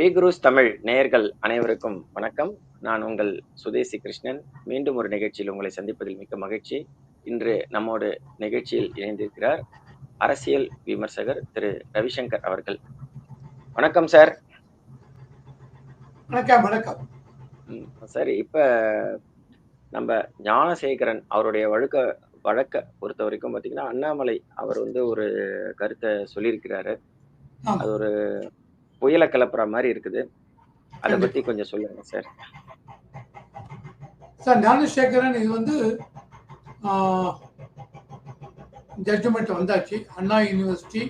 B cruise Tamil நேயர்கள் அனைவருக்கும் வணக்கம். நான் உங்கள் சுதேசி கிருஷ்ணன். மீண்டும் ஒரு நிகழ்ச்சியில் உங்களை சந்திப்பதில் மிக்க மகிழ்ச்சி. இன்று நம்மோடு நிகழ்ச்சியில் இணைந்திருக்கிறார் அரசியல் விமர்சகர் திரு ரவிசங்கர் அவர்கள். வணக்கம் சார். வணக்கம் வணக்கம். சரி இப்ப நம்ம ஞானசேகரன் அவருடைய வழக்க வழக்க பொறுத்த வரைக்கும் பாத்தீங்கன்னா அண்ணாமலை அவர் வந்து ஒரு கருத்தை சொல்லியிருக்கிறாரு. அது ஒரு புயலை கிளப்புற மாதிரி இருக்குது. அதை. பத்தி கொஞ்சம் சொல்லுங்க சார். சார் ஞானசேகரன் இது வந்து ஜட்ஜ்மெண்ட் வந்தாச்சு. அண்ணா யூனிவர்சிட்டி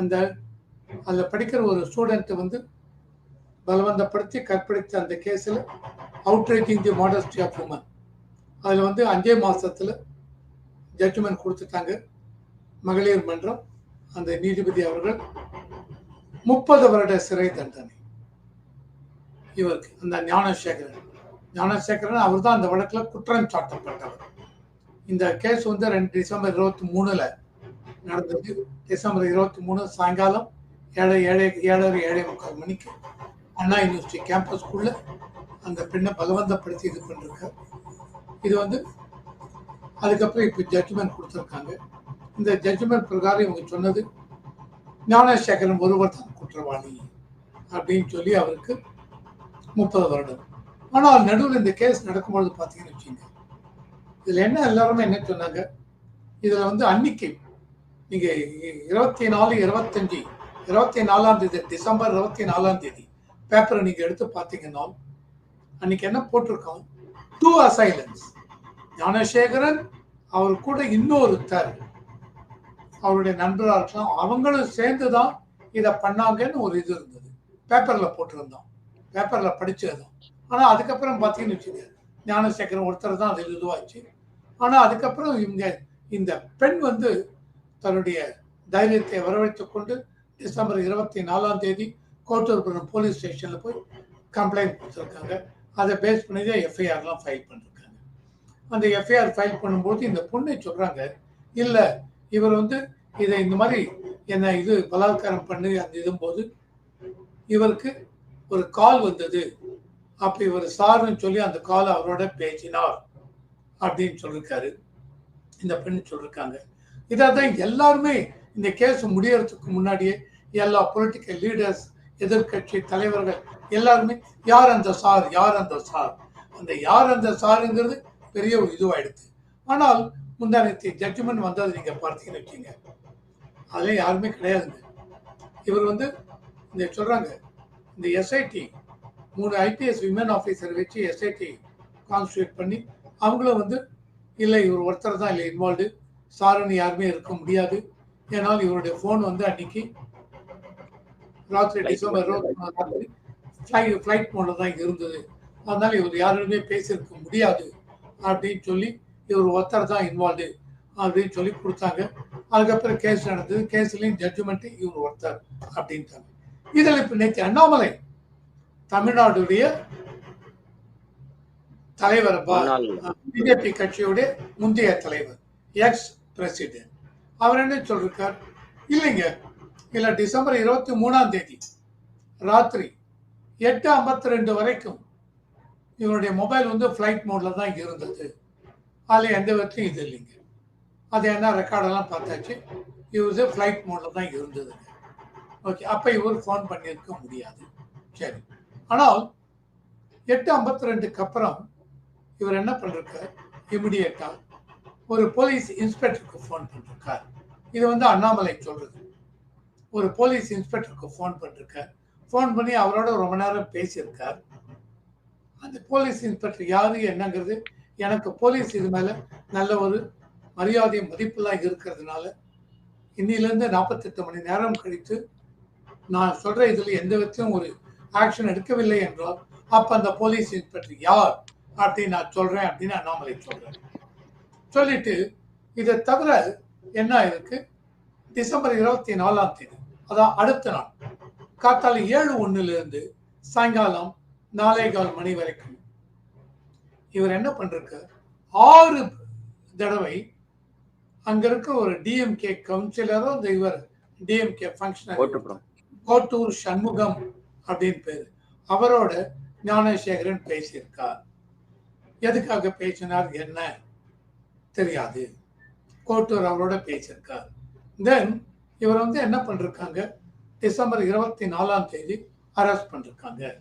அந்த அதில் படிக்கிற ஒரு ஸ்டூடெண்ட்டை வந்து பலவந்தப்படுத்தி கற்பழித்த அந்த கேஸில் outraging the modesty of woman அதில் வந்து அஞ்சே மாசத்துல ஜட்ஜ்மெண்ட் கொடுத்துட்டாங்க. மகளிர் மன்றம் அந்த நீதிபதி அவர்கள். முப்பது வருட சிறை தண்டனை. இவருக்கு அந்த ஞானசேகரன். ஞானசேகரன் அவர் தான் அந்த வழக்கில் குற்றம் சாட்டப்பட்டவர். இந்த கேஸ் வந்து ரெண்டு டிசம்பர் இருபத்தி மூணுல நடந்தது. டிசம்பர் இருபத்தி மூணு சாயங்காலம் ஏழை ஏழை ஏழரை ஏழை முக்கால் மணிக்கு அண்ணா யூனிவர்சிட்டி கேம்பஸ்க்குள்ள அந்த பெண்ணை பலவந்தப்படுத்தி இது பண்ணிருக்காரு. இது வந்து அதுக்கப்புறம் இப்போ ஜட்ஜ்மெண்ட் கொடுத்துருக்காங்க. இந்த ஜட்ஜ்மெண்ட் பிரகாரம் இவங்க சொன்னது ஞானசேகரன் ஒருவர் தான் குற்றவாளி அப்படின்னு சொல்லி அவருக்கு முப்பது வருடம். ஆனால் நடுவில் இந்த கேஸ் நடக்கும்பொழுது பார்த்தீங்கன்னு வச்சுங்க இதில் என்ன எல்லாருமே என்ன சொன்னாங்க? இதில் வந்து அன்னைக்கு நீங்கள் இருபத்தி நாலு இருபத்தஞ்சி இருபத்தி நாலாம் தேதி டிசம்பர் இருபத்தி நாலாம் தேதி பேப்பரை நீங்கள் எடுத்து பார்த்தீங்கன்னா அன்னைக்கு என்ன போட்டிருக்கோம்? டூ அசைலன்ஸ் ஞானசேகரன் அவர் கூட இன்னொருத்தர். அவருடைய நண்பராக இருக்கலாம். அவங்களும் சேர்ந்து தான் இதை பண்ணாங்கன்னு ஒரு இது இருந்தது. பேப்பரில் போட்டிருந்தோம். பேப்பரில் படித்ததும் ஆனால் அதுக்கப்புறம் பார்த்தீங்கன்னு வச்சுக்கோங்க ஞானசேகரன் ஒருத்தர் தான் அது இதுவாச்சு. ஆனால் அதுக்கப்புறம் இவங்க இந்த பெண் வந்து தன்னுடைய தைரியத்தை வரவழைத்து கொண்டு டிசம்பர் இருபத்தி நாலாம் தேதி கோட்டூர்புரம் போலீஸ் ஸ்டேஷனில் போய் கம்ப்ளைண்ட் கொடுத்துருக்காங்க. அதை பேஸ் பண்ணி தான் எஃப்ஐஆர்லாம் ஃபைல் பண்ணிருக்காங்க. அந்த எஃப்ஐஆர் ஃபைல் பண்ணும்போது இந்த பொண்ணை சொல்கிறாங்க இல்லை இவர் வந்து இதை இந்த மாதிரி என்ன இது பலாத்காரம் பண்ணி அந்த இதும்போது இவருக்கு ஒரு கால் வந்தது. அப்போ இவர் சார்னு சொல்லி அந்த கால் அவரோட பேசினார் அப்படின்னு சொல்லியிருக்காரு இந்த பெண் சொல்லியிருக்காங்க இதை தான் எல்லாருமே இந்த கேஸ் முடியறதுக்கு முன்னாடியே எல்லா பொலிட்டிக்கல் லீடர்ஸ் எதிர்க்கட்சி தலைவர்கள் எல்லாருமே யார் அந்த சார் யார் அந்த சார்? அந்த யார் அந்த சாருங்கிறது பெரிய ஒரு இதுவாயிடுது. ஆனால் முந்தானத்தை ஜட்ஜ்மெண்ட் வந்தது நீங்கள் பார்த்தீங்கன்னு வச்சுங்க அதுல யாருமே கிடையாதுங்க. இவர் வந்து இந்த சொல்றாங்க இந்த எஸ்ஐடி மூணு ஐபிஎஸ் விமன் ஆஃபீஸர் வச்சு எஸ்ஐடி கான்ஸ்டியூட் பண்ணி அவங்களும் வந்து இல்லை இவர் ஒருத்தர் தான் இல்லை இன்வால்வ்டு சாருன்னு யாருமே இருக்க முடியாது. ஏன்னால் இவருடைய ஃபோன் வந்து அன்னைக்கு ராத்திரி டிசம்பர். இருபத்தி தேதி ஃப்ளைட் ஃப்ளைட் மோடில் தான் இருந்தது. அதனால இவர் யாருமே பேசியிருக்க முடியாது. அப்படின்னு சொல்லி இவர் ஒருத்தர் தான் இன்வால்வ்டு அப்படின்னு சொல்லி கொடுத்தாங்க. அதுக்கப்புறம் கேஸ் நடந்தது. கேஸ்லையும் ஜட்ஜ்மெண்ட் இவர் ஒருத்தர் அப்படின்ட்டாங்க. இதில் இப்போ நேற்று அண்ணாமலை தமிழ்நாடுடைய தலைவர் பா- பிஜேபி கட்சியுடைய முந்தைய தலைவர் எக்ஸ் பிரசிடென்ட் அவர் என்ன சொல்றார் இல்லைங்க. இல்ல டிசம்பர் இருபத்தி மூணாம் தேதி ராத்திரி எட்டு ஐம்பத்தி ரெண்டு வரைக்கும் இவருடைய மொபைல் வந்து ஃப்ளைட் மோட்ல தான் இருந்தது. அதில் எந்த விதத்திலும் இது இல்லைங்க. அது என்ன ரெக்கார்டெல்லாம் பார்த்தாச்சு. இவர் ஃப்ளைட் மோடில் தான் இருந்ததுங்க ஓகே அப்போ இவர் ஃபோன் பண்ணியிருக்க முடியாது. சரி. ஆனால் எட்டு ஐம்பத்தி ரெண்டுக்கு அப்புறம் இவர் என்ன பண்ணிருக்கார்? இமிடியேட்டாக ஒரு போலீஸ் இன்ஸ்பெக்டருக்கு ஃபோன் பண்ணிருக்கார். இது வந்து அண்ணாமலை சொல்கிறது ஒரு போலீஸ் இன்ஸ்பெக்டருக்கு ஃபோன் பண்ணிருக்கார். ஃபோன் பண்ணி அவரோட ரொம்ப நேரம் பேசியிருக்கார். அந்த போலீஸ் இன்ஸ்பெக்டர் யாரு என்னங்கிறது எனக்கு போலீஸ் இது மேலே நல்ல ஒரு மரியாதை மதிப்பெல்லாம் இருக்கிறதுனால இன்னிலேருந்து நாற்பத்தெட்டு மணி நேரம் கழித்து நான் சொல்கிற இதில் எந்த விதத்திலும் ஒரு ஆக்ஷன் எடுக்கவில்லை என்றால் அப்போ அந்த போலீஸ் இன்ஸ்பெக்டர் யார் அப்படின்னு நான் சொல்கிறேன் அப்படின்னு அண்ணாமலை சொல்கிறேன் சொல்லிட்டு இதை தவிர என்ன இருக்கு? டிசம்பர் இருபத்தி நாலாம் தேதி அதான் அடுத்த நாள் காத்தால ஏழு ஒன்றுலேருந்து சாயங்காலம் நாலே கால் மணி வரைக்கும் இவர் என்ன பண்ணிருக்க ஆறு தடவை அங்க இருக்க ஒரு டிஎம்கே கவுன்சிலரும் இந்த இவர் டிஎம்கே ஃபங்க்ஷனர் கோட்டூர் சண்முகம் அப்படின்னு பேரு. அவரோட ஞானசேகரன் பேசியிருக்கார். எதுக்காக பேசினார் என்ன? தெரியாது. கோட்டூர் அவரோட பேசியிருக்கார். தென் இவர் வந்து என்ன பண்ணிருக்காங்க? டிசம்பர் இருபத்தி நாலாம் தேதி அரெஸ்ட் பண்ணிருக்காங்க.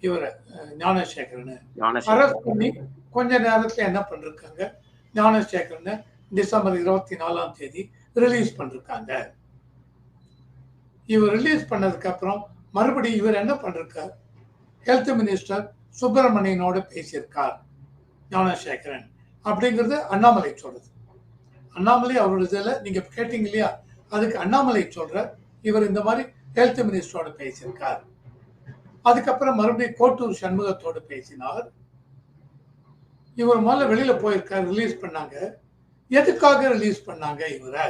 இவரை ஞானசேகரன். அரெஸ்ட் பண்ணி கொஞ்ச நேரத்துல என்ன பண்ணிருக்காங்க? ஞானசேகரனை டிசம்பர் இருபத்தி நாலாம் தேதி ரிலீஸ் பண்ணிருக்காங்க. இவர் ரிலீஸ் பண்ணதுக்கு அப்புறம் மறுபடியும் இவர் என்ன பண்ணிருக்கார்? ஹெல்த் மினிஸ்டர் சுப்பிரமணியனோட பேசியிருக்கார் ஞானசேகரன் அப்படிங்கிறது அண்ணாமலை சொல்றது அண்ணாமலை அவரோட இதில் நீங்கள் கேட்டீங்க இல்லையா? அதுக்கு அண்ணாமலை சொல்ற இவர் இந்த மாதிரி ஹெல்த் மினிஸ்டரோட பேசியிருக்கார். அதுக்கப்புறம் மறுபடியும் கோட்டூர் சண்முகத்தோடு பேசினார். இவர் முதல்ல வெளியில போயிருக்கார் ரிலீஸ் பண்ணாங்க. எதுக்காக ரிலீஸ் பண்ணாங்க இவரை?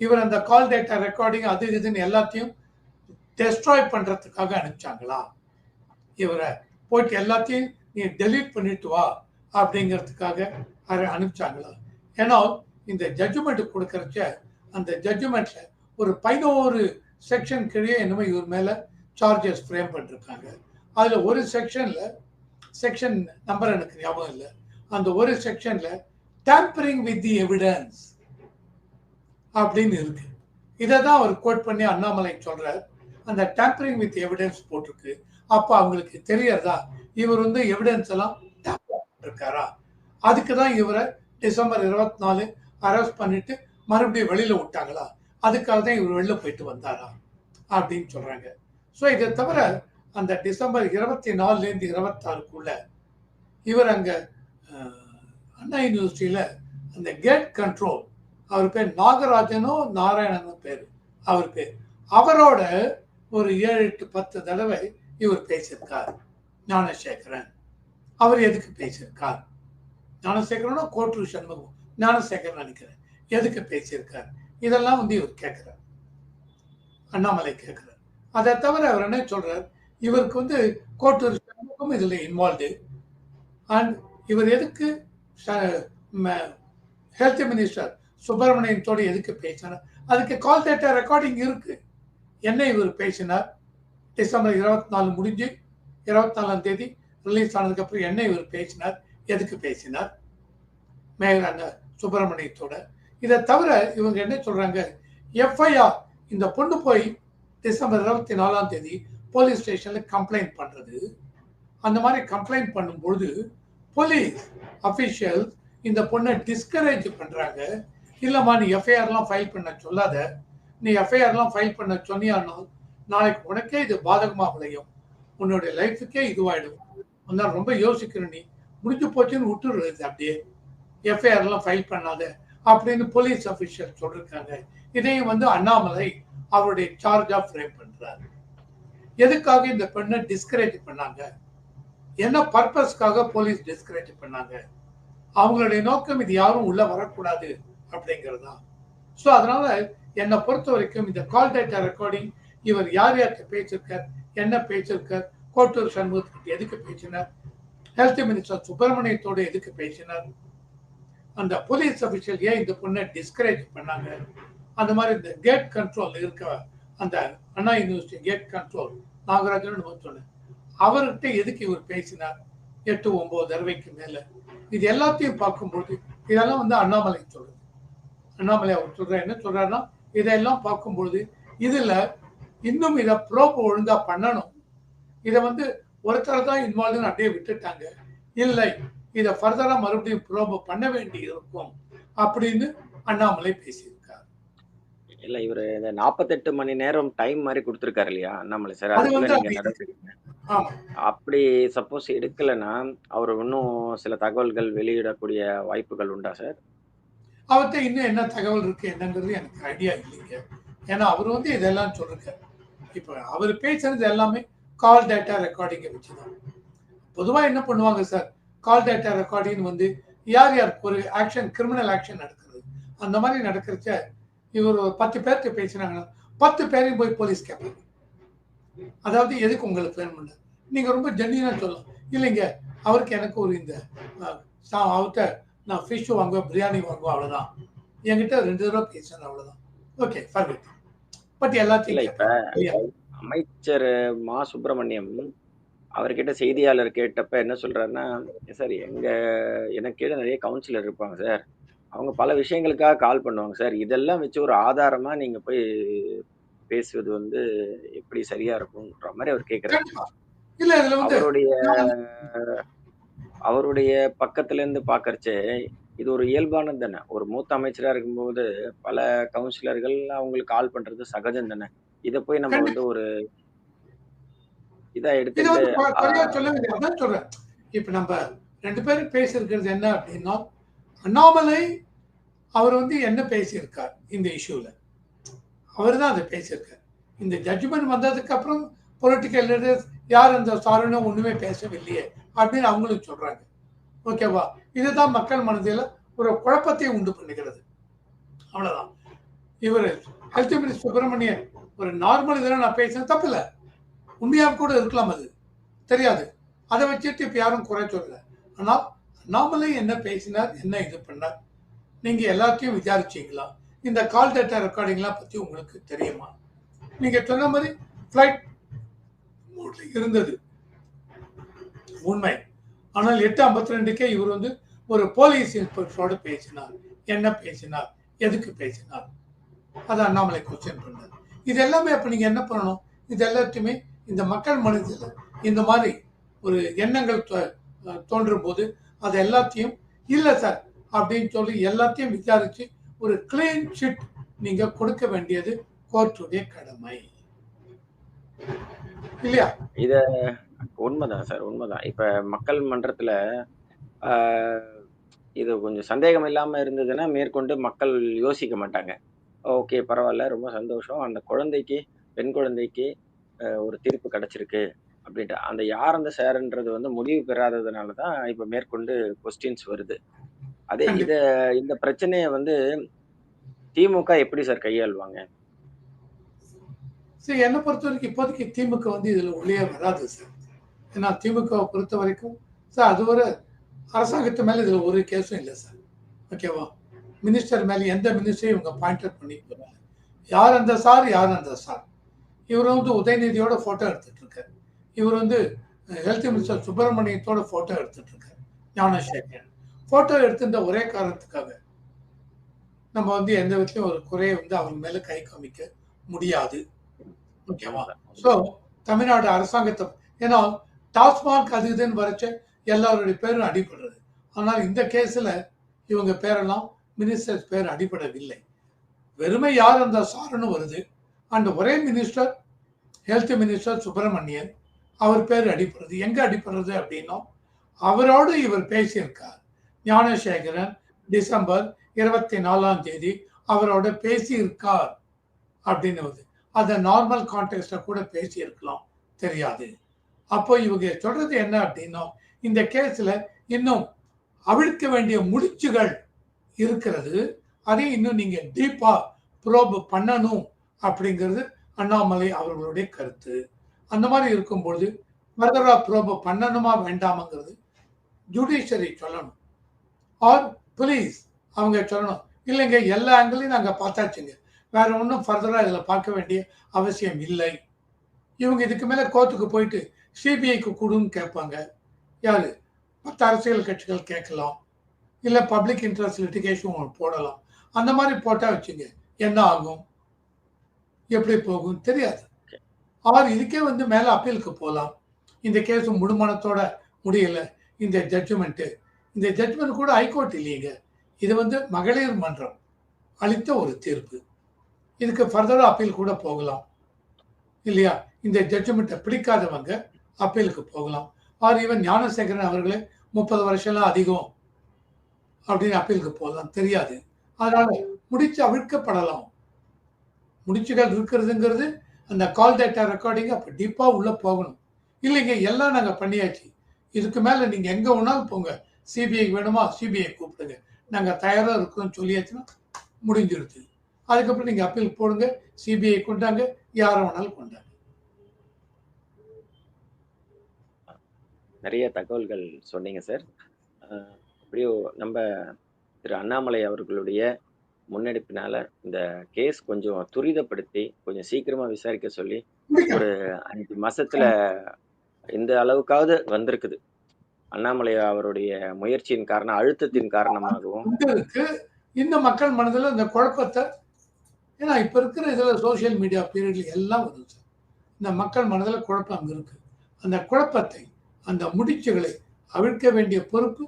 இவர் அந்த கால் டேட்டா ரெக்கார்டிங் அது இதுன்னு எல்லாத்தையும் டெஸ்ட்ராய் பண்ணுறதுக்காக அனுப்பிச்சாங்களா? இவரை போயிட்டு எல்லாத்தையும் நீ டெலீட் பண்ணிட்டு வா அப்படிங்கிறதுக்காக அனுப்பிச்சாங்களா? ஏன்னா இந்த ஜட்ஜ்மெண்ட் கொடுக்கறச்ச அந்த ஜட்ஜ்மெண்ட்ல ஒரு பதினோரு செக்ஷன் கீழே என்னமோ இவர் மேல சார்ஜஸ் ஃப்ரேம் பண்ணிருக்காங்க. அதுல ஒரு செக்ஷன்ல செக்ஷன் நம்பர் எனக்கு ஞாபகம் இல்லை. அந்த ஒரு செக்ஷன்ல டேம்பரிங் வித் தி எவிடன்ஸ் அப்படின்னு இருக்கு. இதை தான் அவர் கோட் பண்ணி அண்ணாமலை சொல்றார். அந்த டேம்பரிங் வித் எவிடன்ஸ் போட்டிருக்கு. அப்போ அவங்களுக்கு தெரியறதா? இவர் வந்து எவிடன்ஸ் எல்லாம் இருக்காரா அதுக்கு தான் இவரை டிசம்பர் இருபத்தி நாலு அரெஸ்ட் பண்ணிட்டு மறுபடியும் வெளியில விட்டாங்களா? அதுக்காக தான் இவர் வெளில போயிட்டு வந்தாரா? அப்படின்னு சொல்றாங்க. ஸோ இதை தவிர அந்த டிசம்பர் இருபத்தி நாலுலேருந்து இருபத்தாறுக்குள்ள இவர் அங்கே அண்ணா யூனிவர்சிட்டியில் அந்த கேட் கண்ட்ரோல் அவர் பேர் நாகராஜனோ நாராயணனோ பேர். அவர் பேர். அவரோட ஒரு ஏழு எட்டு பத்து தடவை இவர் பேசியிருக்கார். ஞானசேகரன். அவர் எதுக்கு பேசியிருக்கார்? ஞானசேகரனோ கோட்டூர் சண்முகம். ஞானசேகரன் நினைக்கிறேன். எதுக்கு பேசியிருக்கார்? இதெல்லாம் வந்து இவர் கேட்குறார். அண்ணாமலை கேட்கிறார். அதை தவிர அவர் என்ன சொல்றார்? இவருக்கு வந்து கோட்டூர் சண்முகம் இதுல இன்வால்வ்டு அண்ட் இவர் எதுக்கு ஹெல்த் மினிஸ்டர் சுப்பிரமணியத்தோடு எதுக்கு பேசினார்? அதுக்கு கால் தேட்டர் ரெக்கார்டிங் இருக்கு. என்ன இவர் பேசினார்? டிசம்பர் இருபத்தி நாலு முடிஞ்சு இருபத்தி நாலாம் தேதி ரிலீஸ் ஆனதுக்கப்புறம் என்ன இவர் பேசினார்? எதுக்கு பேசினார்? மேயர் அந்த சுப்பிரமணியத்தோட இதை தவிர இவங்க என்ன சொல்றாங்க? எஃப்ஐஆர் இந்த பொண்ணு போய் டிசம்பர் இருபத்தி நாலாம் தேதி போலீஸ் ஸ்டேஷன்ல கம்ப்ளைண்ட் பண்றது. அந்த மாதிரி கம்ப்ளைண்ட் பண்ணும்பொழுது போலீஸ் அஃபிஷியல் இந்த பொண்ணை டிஸ்கரேஜ் பண்ணுறாங்க இல்லைம்மா நீ எஃப்ஐஆர்லாம் ஃபைல் பண்ண சொல்லாத. நீ எஃப்ஐஆர்லாம் ஃபைல் பண்ண சொன்னியானால் நாளைக்கு உனக்கே இது பாதகமாக விளையும். உன்னுடைய லைஃபுக்கே இதுவாயிடும். அதனால் ரொம்ப யோசிக்கிற நீ. முடிஞ்சு போச்சுன்னு விட்டுடுறது அப்படியே. எஃப்ஐஆர்லாம் ஃபைல் பண்ணாத அப்படின்னு போலீஸ் அஃபிஷியல் சொல்லியிருக்காங்க இதையும் வந்து அண்ணாமலை அவருடைய சார்ஜாக ஃப்ரேம் பண்ணுறாரு எதுக்காக இந்த பெண்ணை டிஸ்கரேஜ் பண்ணாங்க? என்ன பர்பஸ்க்காக போலீஸ் டிஸ்கரேஜ் பண்ணாங்க? அவங்களுடைய நோக்கம் இது யாரும் உள்ள வரக்கூடாது அப்படிங்கிறது? தான் ஸோ அதனால என்னை பொறுத்த வரைக்கும் இந்த கால் டேட்டா ரெக்கார்டிங் இவர் யார் யார்கிட்ட பேசியிருக்கார் என்ன பேசியிருக்கார் கோட்டூர் சண்முகத்துக்கு எதுக்கு பேசினார் ஹெல்த் மினிஸ்டர் சுப்பிரமணியத்தோடு எதுக்கு பேசினார் அந்த போலீஸ் அபிஷியல் ஏன் இந்த பொண்ணை டிஸ்கரேஜ் பண்ணாங்க அந்த மாதிரி இந்த கேட் கண்ட்ரோல் இருக்க அந்த Anna university gate control Nagarajan சொன்னேன். அவர்கிட்ட எதுக்கு இவர் பேசினார்? எட்டு ஒன்பது தடவைக்கு மேல. இது எல்லாத்தையும் பார்க்கும்போது இதெல்லாம் வந்து அண்ணாமலை சொல்றது. அண்ணாமலை அவர் சொல்ற என்ன சொல்றாருன்னா இதெல்லாம் பார்க்கும்பொழுது இதுல இன்னும் இதை ப்ரோப் ஒழுங்கா பண்ணணும். இதை வந்து ஒருத்தர் தான் இன்வால்வ்னு அப்படியே விட்டுட்டாங்க. இல்லை இதை ஃபர்தரா மறுபடியும் ப்ரோப் பண்ண வேண்டி இருக்கும் அப்படின்னு அண்ணாமலை பேசியது இல்ல இவரு இந்த நாற்பத்தெட்டு மணி நேரம் டைம் மாதிரி கொடுத்துருக்காரு இல்லையா அண்ணாமலை சார்? அது அதுக்குள்ள நீங்க அப்படி- சப்போஸ் எடுக்கலைன்னா அவர் இன்னும் சில தகவல்கள் வெளியிடக்கூடிய வாய்ப்புகள் உண்டா சார்? அவர்கிட்ட இன்னும் என்ன தகவல் இருக்கு என்னங்கிறது எனக்கு ஐடியா இல்லைங்க. ஏன்னா அவர் வந்து இதெல்லாம் சொல்லிருக்காரு. இப்போ அவர் பேசுறது எல்லாமே கால் டேட்டா ரெக்கார்டிங்கை வச்சுதான் பொதுவா என்ன பண்ணுவாங்க சார்? கால் டேட்டா ரெக்கார்டிங் வந்து யார் யாருக்கு ஒரு ஆக்ஷன் கிரிமினல் ஆக்ஷன் நடக்குது. அந்த மாதிரி நடக்கிறச்ச இவர் பத்து பேர்கிட்ட பேசினாங்கன்னா பத்து பேரையும் போய் போலீஸ் கேட்பாங்க அதாவது எதுக்கு உங்களுக்கு ஃபேன் பண்ண? நீங்க ரொம்ப ஜென்னினா சொல்லலாம் இல்லைங்க அவருக்கு எனக்கு ஒரு இந்த அவர்கிட்ட நான் ஃபிஷ் வாங்குவேன் பிரியாணி வாங்குவேன் அவ்வளவுதான். என்கிட்ட ரெண்டு தடவை பேசுறேன் அவ்வளவுதான். ஓகே ஃபர்கெட் பட் எல்லாத்தையும் இப்ப? அமைச்சர் மா. சுப்பிரமணியம் அவர்கிட்ட செய்தியாளர் கேட்டப்ப என்ன சொல்றாருன்னா சார் எங்க எனக்கு கீழே நிறைய கவுன்சிலர் இருப்பாங்க சார். அவங்க பல விஷயங்களுக்காக கால் பண்ணுவாங்க சார் இதெல்லாம் வச்சு ஒரு ஆதாரமா நீங்க போய் பேசுவது வந்து எப்படி சரியா இருக்கும்ன்ற மாதிரி அவர் கேட்கிறாரு அவருடைய அவருடைய பக்கத்துல இருந்து பாக்கறச்சே இது ஒரு இயல்பானது தானே. ஒரு மூத்த அமைச்சரா இருக்கும்போது பல கவுன்சிலர்கள் அவங்களுக்கு கால் பண்றது சகஜம் தானே. இத போய் நம்ம வந்து ஒரு இதா சொல்றேன். இப்ப நம்ம ரெண்டு பேரும் பேசியிருக்கிறது என்ன அப்படின்னா அண்ணாமலை அவர் வந்து என்ன பேசியிருக்கார் இந்த இஷ்யூவில் அவர் தான் அதை பேசியிருக்கார். இந்த ஜட்ஜ்மெண்ட் வந்ததுக்கு அப்புறம் பொலிட்டிக்கல் லீடர்ஸ் யார் அந்த சாருன்னு ஒன்றுமே பேசவில்லையே அப்படின்னு அவங்களும் சொல்கிறாங்க ஓகேவா இதுதான் மக்கள் மனதில் ஒரு குழப்பத்தை உண்டு பண்ணுகிறது. அவ்வளோதான் இவர் ஹெல்த் மினிஸ்டர் சுப்பிரமணியன் ஒரு நார்மல் இதெல்லாம் நான் பேசினேன் தப்பில்லை. உண்மையாக கூட இருக்கலாம் அது. தெரியாது. அதை வச்சுட்டு இப்போ யாரும் குறை சொல்லலை. ஆனால் நாமளே என்ன பேசினார் என்ன இது பண்ணார் நீங்கள் எல்லாத்தையும் விசாரிச்சீங்களா? இந்த கால் டேட்டா ரெக்கார்டிங்லாம் பற்றி உங்களுக்கு தெரியுமா? நீங்கள் சொன்ன மாதிரி ஃப்ளைட் மோட்ல இருந்தது. உண்மை. ஆனால் எட்டு ஐம்பத்தி ரெண்டுக்கே இவர் வந்து ஒரு போலீஸ் இன்ஸ்பெக்டரோடு பேசினார். என்ன பேசினார்? எதுக்கு பேசினார்? அதை அண்ணாமலை கொஸ்டின் பண்ணார். இது எல்லாமே அப்போ நீங்கள் என்ன பண்ணணும்? இது எல்லாத்தையுமே இந்த மக்கள் மனதில் இந்த மாதிரி ஒரு எண்ணங்கள் தோ- தோன்றும் போது அது எல்லாத்தையும் இல்லை சார். அப்படின்னு சொல்லி எல்லாத்தையும் விசாரிச்சு ஒரு கிளீன் ஷீட் நீங்க கொடுக்க வேண்டியது கோர்ட்டுடைய கடமை. இல்லையா? இத உண்மைதான் சார் உண்மைதான். இப்ப மக்கள் மன்றத்துல இது கொஞ்சம் சந்தேகம் இல்லாம இருந்ததுன்னா மேற்கொண்டு மக்கள் யோசிக்க மாட்டாங்க. ஓகே பரவாயில்ல ரொம்ப சந்தோஷம். அந்த குழந்தைக்கு பெண் குழந்தைக்கு ஒரு தீர்ப்பு கிடைச்சிருக்கு அப்படின்ட்டு. அந்த யார் அந்த சார்ன்றது வந்து முடிவு பெறாததுனால தான் இப்போ மேற்கொண்டு கொஸ்டின்ஸ் வருது. அதே. இத இந்த பிரச்சனையை வந்து திமுக எப்படி சார் கையாளுவாங்க? சரி என்னை பொறுத்த வரைக்கும் இப்போதைக்கு திமுக வந்து இதுல உள்ளே வராது சார். ஏன்னா திமுகவை பொறுத்த வரைக்கும் சார் அது ஒரு அரசாங்கத்து மேல இதுல ஒரு கேஸும் இல்லை சார். ஓகேவா? மினிஸ்டர் மேல எந்த மினிஸ்டரையும் இவங்க பாயிண்ட் அவுட் பண்ணி போறாங்க யார் அந்த சார் யார் அந்த சார் இவர் வந்து உதயநிதியோட போட்டோ எடுத்துட்டு இருக்காரு இவர் வந்து ஹெல்த் மினிஸ்டர் சுப்பிரமணியத்தோட போட்டோ எடுத்துட்டு இருக்காரு ஞானசேகரன். போட்டோ எடுத்துட்ட ஒரே காரணத்துக்காக நம்ம வந்து எந்த விதத்திலும் ஒரு குறையை வந்து அவங்க மேல கை காமிக்க முடியாது. ஓகேவா? ஸோ தமிழ்நாடு அரசாங்கத்தை ஏன்னா டாஸ்மாக் அது இதுன்னு வரைச்ச எல்லாருடைய பேரும் அடிபடுறது. ஆனால் இந்த கேஸில் இவங்க பேரெல்லாம் மினிஸ்டர்ஸ் பேர் அடிபடவில்லை. வெறுமை யார் அந்த சாருன்னு வருது. அண்ட் ஒரே மினிஸ்டர் ஹெல்த் மினிஸ்டர் சுப்பிரமணியன் அவர் பேர் அடிபடுறது. எங்கே அடிபடுறது அப்படின்னா அவரோடு இவர் பேசியிருக்கார். ஞானசேகரன் டிசம்பர் இருபத்தி நாலாம் தேதி அவரோட பேசியிருக்கார் அப்படின்னு வருது அதை நார்மல் கான்டெக்ட்ல கூட பேசியிருக்கலாம். தெரியாது. அப்போ இவங்க சொல்றது என்ன அப்படின்னா இந்த கேஸ்ல இன்னும் அவிழ்க்க வேண்டிய முடிச்சுகள் இருக்கிறது. அதை இன்னும் நீங்க டீப்பா ப்ரோப் பண்ணணும் அப்படிங்கிறது அண்ணாமலை அவர்களுடைய கருத்து. அந்த மாதிரி இருக்கும்பொழுது ஃபர்தரா ப்ரோப் பண்ணணுமா வேண்டாமாங்கிறது ஜுடிஷியரி சொல்லணும். ஆர் ப்ளீஸ் அவங்க சொல்லணும். இல்லைங்க எல்லா ஆங்கிளையும் நாங்கள் பார்த்தாச்சுங்க. வேற ஒன்றும் ஃபர்தராக இதில் பார்க்க வேண்டிய அவசியம் இல்லை. இவங்க இதுக்கு மேலே கோர்ட்டுக்கு போயிட்டு சிபிஐக்கு கொடுன்னு கேட்பாங்க. யார்? மற்ற அரசியல் கட்சிகள் கேட்கலாம். இல்லை பப்ளிக் இன்ட்ரெஸ்ட் லிட்டிகேஷன் போடலாம். அந்த மாதிரி போட்டால் வச்சுங்க என்ன ஆகும்? எப்படி போகும் தெரியாது. அவர் இதுக்கே வந்து மேலே அப்பீலுக்கு போகலாம் இந்த கேஸ் முடுமனத்தோட முடியல. இந்த ஜட்ஜ்மெண்ட்டு இந்த ஜட்மெண்ட் கூட ஹைகோர்ட் இல்லைங்க. இது வந்து மகளிர் மன்றம் அளித்த ஒரு தீர்ப்பு. இதுக்கு ஃபர்தராக அப்பீல் கூட போகலாம். இல்லையா? இந்த ஜட்ஜ்மெண்ட்டை பிடிக்காதவங்க அப்பீலுக்கு போகலாம். ஆர் ஈவன் ஞானசேகரன் அவர்களே முப்பது வருஷம்லாம் அதிகம் அப்படின்னு அப்பீலுக்கு போகலாம். தெரியாது. அதனால முடிச்சு அவிழ்க்கப்படலாம். முடிச்சுகள் இருக்கிறதுங்கிறது அந்த கால் டேட்டா ரெக்கார்டிங் அப்போ டீப்பாக உள்ளே போகணும். இல்லைங்க எல்லாம் நாங்கள் பண்ணியாச்சு. இதுக்கு மேலே நீங்கள் எங்கே வேணாலும் போங்க. சிபிஐ வேணுமா? சிபிஐ கூப்பிடுங்க. நாங்கள் தயாராக இருக்கோம்னு சொல்லியாச்சுன்னா முடிஞ்சிருது. அதுக்கப்புறம் நீங்கள் அப்பீல் போடுங்க. சிபிஐ கொண்டாங்க. யாரை வேணாலும் கொண்டாங்க. நிறைய தகவல்கள் சொன்னீங்க சார் அஹ் எப்படியோ நம்ம திரு அண்ணாமலை அவர்களுடைய முன்னெடுப்பினால இந்த கேஸ் கொஞ்சம் துரிதப்படுத்தி கொஞ்சம் சீக்கிரமா விசாரிக்க சொல்லி ஒரு அஞ்சு மாசத்துல இந்த அளவுக்காவது வந்திருக்குது. அண்ணாமலை அவருடைய முயற்சியின் காரணம் அழுத்தத்தின் காரணமாகவும் இந்த மக்கள் மனதில் இந்த குழப்பத்தை ஏன்னா இப்ப இருக்கிற இதுல சோசியல் மீடியா பீரியட்ல எல்லாம் வருது சார். இந்த மக்கள் மனதில் குழப்பம் அங்கே இருக்கு. அந்த குழப்பத்தை அந்த முடிச்சுகளை அவிழ்க்க வேண்டிய பொறுப்பு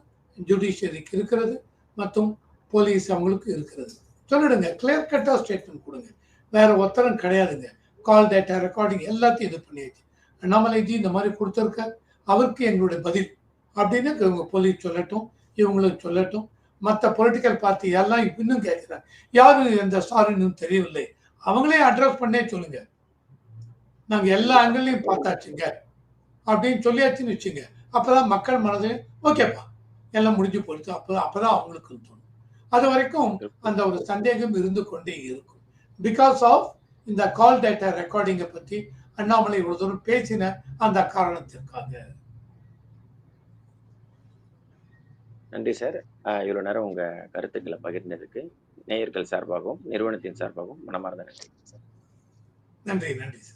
ஜுடிஷியரிக்கு இருக்கிறது மற்றும் போலீஸ் அவங்களுக்கு இருக்கிறது. சொல்லிடுங்க கிளியர் கட்டாக ஸ்டேட்மெண்ட் கொடுங்க. வேற ஒத்தரம் கிடையாதுங்க. கால் டேட்டா ரெக்கார்டிங் எல்லாத்தையும் இது பண்ணியாச்சு. அண்ணாமலைஜி இந்த மாதிரி கொடுத்துருக்க அவருக்கு எங்களுடைய பதில். அப்படின்னு இவங்க போலீஸ் சொல்லட்டும் இவங்களுக்கு சொல்லட்டும் மற்ற பொலிட்டிக்கல் பார்ட்டி எல்லாம் இன்னும் கேட்குறாங்க? யாரு எந்த சாருன்னு தெரியவில்லை. அவங்களே அட்ரஸ் பண்ணே சொல்லுங்க. நாங்கள் எல்லா ஆங்கிள்லையும் பார்த்தாச்சுங்க. அப்படின்னு சொல்லியாச்சுன்னு வச்சுங்க. அப்பதான் மக்கள் மனதில் ஓகேப்பா எல்லாம் முடிஞ்சு போயிடுச்சு. அப்போ அப்பதான் அவங்களுக்கு தோணும். அது வரைக்கும் அந்த ஒரு சந்தேகம் இருந்து கொண்டே இருக்கும். பிகாஸ் ஆஃப் இந்த கால் டேட்டா ரெக்கார்டிங்கை பற்றி அண்ணாமலை ஒரு தூரம் பேசின அந்த காரணத்திற்காக. நன்றி சார் இவ்வளோ நேரம் உங்கள் கருத்துக்களை பகிர்ந்ததுக்கு நேயர்கள் சார்பாகவும் நிறுவனத்தின் சார்பாகவும் மனமார்ந்த நன்றி. நன்றி நன்றி சார்